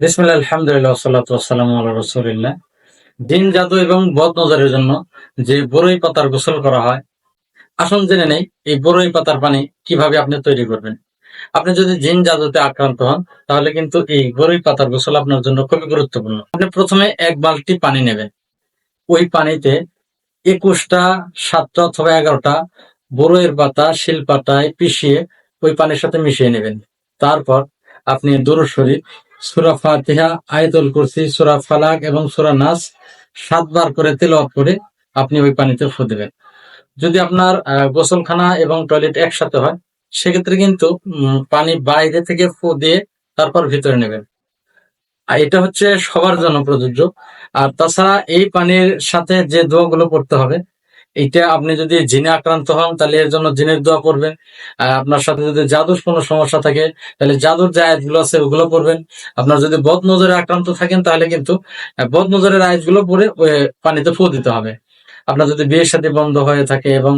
বিসমিল্লাহ, আলহামদুলিল্লাহ আলা রাসূলিল্লাহ। জাদু এবং বদ নজরের জন্য যে বরই পাতার গোসল করা হয়, আসুন জেনে নেই এই বরই পাতার পানি কীভাবে আপনি তৈরি করবেন। আপনি যদি জিন জাদুতে আক্রান্ত হন, তাহলে কিন্তু এই বরই পাতার গোসল আপনার জন্য খুবই গুরুত্বপূর্ণ। আপনি প্রথমে এক বালতি পানি নেবেন। ওই পানিতে একুশটা, সাতটা অথবা এগারোটা বরইয়ের পাতা শিল পাতায় পিষিয়ে ওই পানির সাথে মিশিয়ে নেবেন। তারপর আপনি দুরুদ শরীফ সুরা ফাতিহা, আয়াতুল কুরসি, সুরা ফালাক এবং সুরা নাস সাতবার করে তেলাওয়াত করে আপনি ওই পানিতে ফু দেবেন। যদি আপনার গোসলখানা এবং টয়লেট একসাথে হয়, সেক্ষেত্রে কিন্তু পানি বাইরে থেকে ফু দিয়ে তারপর ভিতরে নেবেন। আর এটা হচ্ছে সবার জন্য প্রযোজ্য। আর তাছাড়া এই পানির সাথে যে দোয়াগুলো পড়তে হবে এইটা আপনি যদি জিনে আক্রান্ত হন, তাহলে এর জন্য জিনের দোয়া করবেন। আর আপনার সাথে যদি জাদুর কোনো সমস্যা থাকে, তাহলে জাদুর যে আয়াতগুলো আছে, ওগুলো পড়বেন। আপনার যদি বদ নজরে আক্রান্ত থাকেন, তাহলে কিন্তু বদ নজরের আয়াতগুলো পরে পানিতে ফু দিতে হবে। আপনার যদি বিয়ের সাথে বন্ধ হয়ে থাকে এবং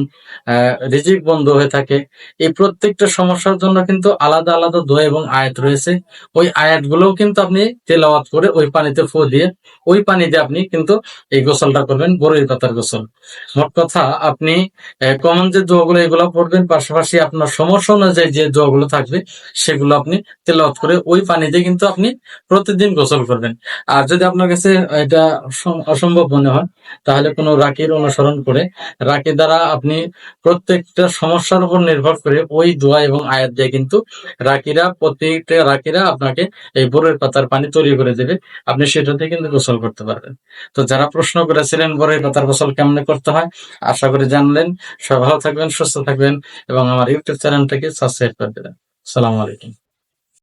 রিজিক বন্ধ হয়ে থাকে, এই প্রত্যেকটা সমস্যার জন্য কিন্তু আলাদা আলাদা দোয়া এবং আয়াত রয়েছে। ওই আয়াতগুলোও কিন্তু আপনি তেলাওয়াত করে ওই পানিতে ফু দিয়ে, ওই পানি দিয়ে আপনি কিন্তু এই গোসলটা করবেন বরই পাতার গোসল। মোট কথা, আপনি কমন যে দোয়াগুলো এগুলো পড়বেন, পাশাপাশি আপনার সমস্যা অনুযায়ী যে দোয়াগুলো থাকবে, সেগুলো আপনি তেলাওয়াত করে ওই পানিতে কিন্তু আপনি প্রতিদিন গোসল করবেন। আর যদি আপনার কাছে এটা অসম্ভব মনে হয়, তাহলে কোনো রাকির অনুসরণ করে রাকি দ্বারা আপনি প্রত্যেকটা সমস্যার উপর নির্ভর করে ওই দোয়া এবং আয়াত দিয়ে কিন্তু রাকিরা, প্রত্যেকটা রাকিরা আপনাকে এই বরের পাতার পানি তৈরি করে দেবে। আপনি সেটাতে কিন্তু গোসল করতে পারবেন। তো যারা প্রশ্ন করেছিলেন বরের পাতার গোসল কেমনে করতে হয়, আশা করি জানলেন। সবাই ভালো থাকবেন, সুস্থ থাকবেন এবং আমার ইউটিউব চ্যানেলটাকে সাবস্ক্রাইব করে দেবেন। সালাম আলাইকুম।